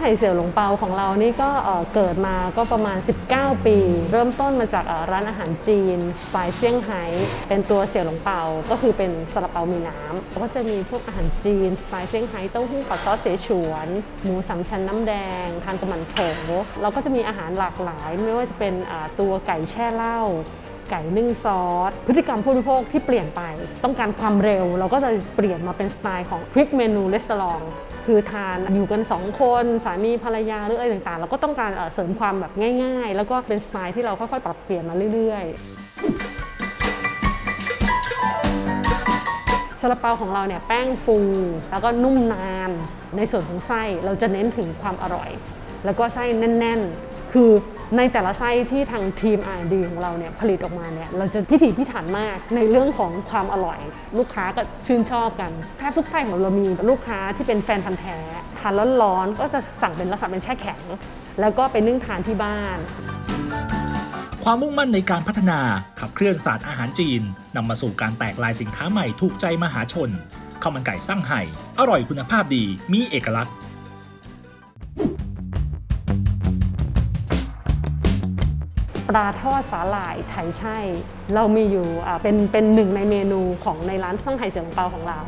ไห่เสี่ยวหลงเปาของเรานี่ก็เเกิดมาก็ประมาณ 19 ปี เริ่มต้นมาจากร้านอาหารจีนสไตล์เซี่ยงไฮ้เป็นตัวเสี่ยวหลงเปาก็คือเป็นซาลาเปามีน้ำแล้วก็จะมีพวกอาหารจีนสไตล์เซี่ยงไฮ้เต้าหู้ผัดซอสเสฉวน หมูสามชั้นน้ำแดง ทานกับหมันโถเราก็จะมีอาหารหลากหลาย ไม่ว่าจะเป็นตัวไก่แช่เหล้า ไก่นึ่งซอส พฤติกรรมผู้บริโภคที่เปลี่ยนไป ต้องการความเร็ว เราก็จะเปลี่ยนมาเป็นสไตล์ของควิกเมนูรีสอร์ทคือทานอยู่กัน 2 คนสามีภรรยาหรืออะไรต่างๆ เราก็ต้องการเสริมความแบบง่าย ๆ แล้วก็เป็นสไตล์ที่เราค่อยๆ ปรับเปลี่ยนมาเรื่อยๆซาลาเปาของเราเนี่ยแป้งฟูแล้วก็นุ่มนาน ในส่วนของไส้เราจะเน้นถึงความอร่อย แล้วก็ไส้แน่น ๆ คือ ในแต่ละไส้ที่ทางทีม R&D ของเราเนี่ยผลิตออกมาเนี่ยเราจะพิถีพิถันมากในเรื่องของความอร่อย ลูกค้าก็ชื่นชอบกันแทบทุกไส้ของเรามีลูกค้าที่เป็นแฟนพันธ์แท้ทานร้อนๆก็จะสั่งเป็นลักษณะเป็นแช่แข็ง แล้วก็ไปนึ่งทานที่บ้านความมุ่งมั่นในการพัฒนาขับเคลื่อนศาสตร์อาหารจีนนำมาสู่การแตกลายสินค้าใหม่ถูกใจมหาชนข้าวมันไก่สั่งไห่อร่อยคุณภาพดีมีเอกลักษณ์ ปลาทอดสาหร่ายไถไช่ เรามีอยู่เป็นเป็นหนึ่งในเมนูของในร้านซ่างไห่เสี่ยงเปาของเรา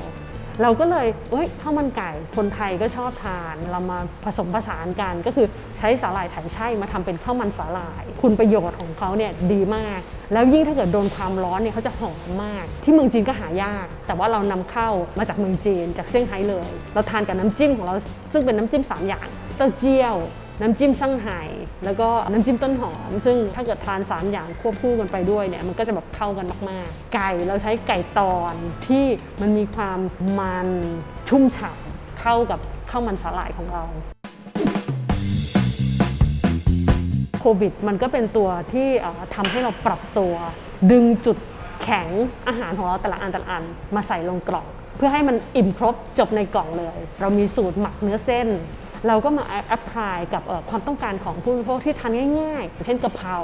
เราก็เลยเอ้ยข้าวมันไก่คนไทยก็ชอบทาน เรามาผสมผสานกันก็คือใช้สาหร่ายไถไช่มาทำเป็นข้าวมันสาหร่าย คุณประโยชน์ของเขาเนี่ยดีมาก แล้วยิ่งถ้าเกิดโดนความร้อนเนี่ยเขาจะหอมมาก ที่เมืองจีนก็หายาก แต่ว่าเรานำเข้ามาจากเมืองจีนจากเซี่ยงไฮ้เลย เราทานกับน้ำจิ้มของเราซึ่งเป็นน้ำจิ้มสามอย่างเต้าเจี้ยว น้ำจิ้มซั่งไห่แล้วก็น้ำจิ้มต้นหอม ซึ่งถ้าเกิดทาน 3 อย่างควบคู่กันไปด้วยเนี่ยมันก็จะแบบเข้ากันมาก ๆ ไก่เราใช้ไก่ตอนที่มันมีความมันชุ่มฉ่ำเข้ากับข้าวมันสาหร่ายของเราโควิดมันก็เป็นตัวที่ทำให้เราปรับตัว ดึงจุดแข็งอาหารของเราแต่ละอันแต่ละอันมาใส่ลงกล่อง เพื่อให้มันอิ่มครบจบในกล่องเลย เรามีสูตรหมักเนื้อเส้น เราก็มาแอพพลายกับความต้องการของผู้บริโภคที่ทานง่ายๆ เช่นกะเพรา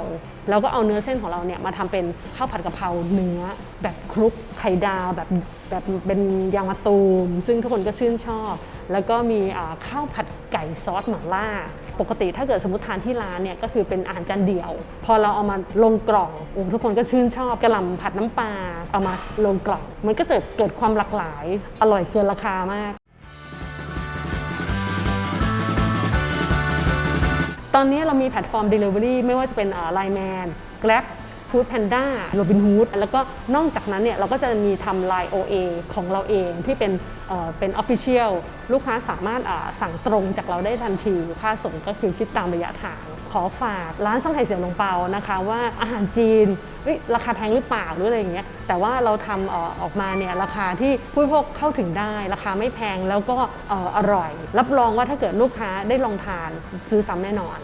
เราก็เอาเนื้อเส้นของเราเนี่ยมาทำเป็นข้าวผัดกะเพราเนื้อ แบบคลุกไข่ดาวแบบแบบเป็นยางมะตูม ซึ่งทุกคนก็ชื่นชอบ แล้วก็มีข้าวผัดไก่ซอสหม่าล่า ปกติถ้าเกิดสมมติทานที่ร้านเนี่ยก็คือเป็นอาหารจานเดียว พอเราเอามาลงกล่องโอ้ทุกคนก็ชื่นชอบกระลำผัดน้ำปลาเอามาลงกล่อง มันก็จะเกิดความหลากหลาย อร่อยเกินราคามาก ตอนนี้เรามีแพลตฟอร์ม Delivery ไม่ว่าจะเป็นไลน์แมน Grab Food Panda Robinhood แล้วก็นอกจากนั้นเนี่ยเราก็จะมีทำ Line OA ของเราเองที่เป็นเอ่อเป็น Official ลูกค้าสามารถสั่งตรงจากเราได้ทันที ค่าส่งก็คือคิดตามระยะทาง ขอฝากร้านซ่องไห่เสี่ยวหลงเปานะคะว่าอาหารจีนราคาแพงหรือเปล่าหรืออะไรอย่างเงี้ยแต่ว่าเราทำออกมาเนี่ยราคาที่ผู้บริโภคเข้าถึงได้ ราคาไม่แพงแล้วก็อร่อย รับรองว่าถ้าเกิดลูกค้าได้ลองทานซื้อซ้ำแน่นอน